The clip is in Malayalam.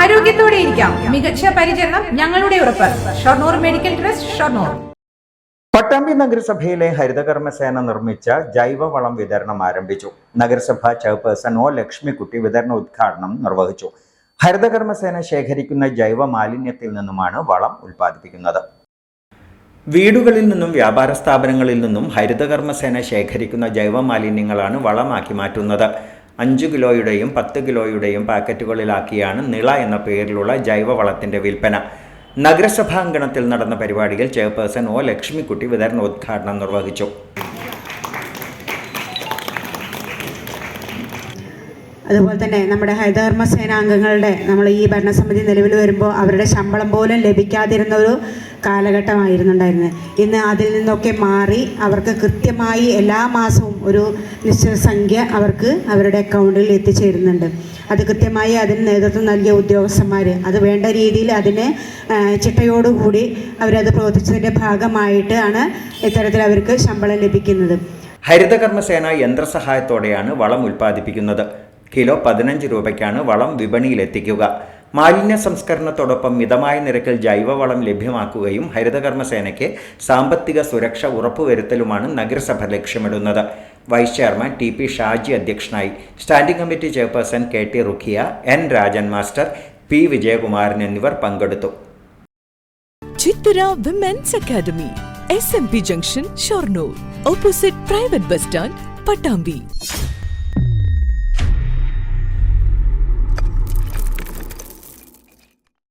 ആരോഗ്യത്തോടെ ഇരിക്കാം. മികച്ച പരിചരണം ഞങ്ങളുടെ ഉറപ്പ്. Shoranur medical trust Shoranur. Pattambi നഗരസഭയിലെ ഹരിതകർമ്മസേന നിർമ്മിച്ച ജൈവവളം വിതരണം ആരംഭിച്ചു. നഗരസഭാ ചെയർപേഴ്സൺ ഒ ലക്ഷ്മിക്കുട്ടി വിതരണ ഉദ്ഘാടനം നിർവഹിച്ചു. ഹരിതകർമ്മസേന ശേഖരിക്കുന്ന ജൈവ മാലിന്യത്തിൽ നിന്നുമാണ് വളം ഉൽപ്പാദിപ്പിക്കുന്നത്. വീടുകളിൽ നിന്നും വ്യാപാര സ്ഥാപനങ്ങളിൽ നിന്നും ഹരിതകർമ്മസേന ശേഖരിക്കുന്ന ജൈവ മാലിന്യങ്ങളാണ് വളമാക്കി മാറ്റുന്നത്. അഞ്ച് കിലോയുടെയും പത്ത് കിലോയുടെയും പാക്കറ്റുകളിലാക്കിയാണ് നിള എന്ന പേരിലുള്ള ജൈവവളത്തിന്റെ വിൽപ്പന. നഗരസഭാങ്കണത്തിൽ നടന്ന പരിപാടിയിൽ ചെയർപേഴ്സൺ ഒ ലക്ഷ്മിക്കുട്ടി വിതരണോദ്ഘാടനം നിർവഹിച്ചു. അതുപോലെ തന്നെ നമ്മുടെ ഹരിതകർമ്മ സേനാംഗങ്ങളുടെ നമ്മൾ ഈ ഭരണസമിതി നിലവിൽ വരുമ്പോൾ അവരുടെ ശമ്പളം പോലും ലഭിക്കാതിരുന്ന ഒരു കാലഘട്ടമായിരുന്നുണ്ടായിരുന്നത്. ഇന്ന് അതിൽ നിന്നൊക്കെ മാറി അവർക്ക് കൃത്യമായി എല്ലാ മാസവും ഒരു നിശ്ചിത സംഖ്യ അവർക്ക് അവരുടെ അക്കൗണ്ടിൽ എത്തിച്ചേരുന്നുണ്ട്. അത് കൃത്യമായി അതിന് നേതൃത്വം നൽകിയ ഉദ്യോഗസ്ഥന്മാർ അത് വേണ്ട രീതിയിൽ അതിനെ ചിട്ടയോടുകൂടി അവരത് പ്രവർത്തിച്ചതിന്റെ ഭാഗമായിട്ടാണ് ഇത്തരത്തിൽ അവർക്ക് ശമ്പളം ലഭിക്കുന്നത്. ഹരിതകർമ്മസേന യന്ത്രസഹായത്തോടെയാണ് വളം ഉൽപ്പാദിപ്പിക്കുന്നത്. കിലോ പതിനഞ്ച് രൂപയ്ക്കാണ് വളം വിപണിയിലെത്തിക്കുക. മാലിന്യ സംസ്കരണത്തോടൊപ്പം മിതമായ നിരക്കിൽ ജൈവവളം ലഭ്യമാക്കുകയും ഹരിതകർമ്മസേനയ്ക്ക് സാമ്പത്തിക സുരക്ഷ ഉറപ്പുവരുത്തലുമാണ് നഗരസഭ ലക്ഷ്യമിടുന്നത്. Vice chairman T P Shaji അധ്യക്ഷനായി. Standing committee chairperson K T Rukhiya N Rajan master P Vijayakumaran എന്നിവർ പങ്കെടുത്തു. Chithara women's academy S M P junction Shoranur opposite private bus stand Pattambi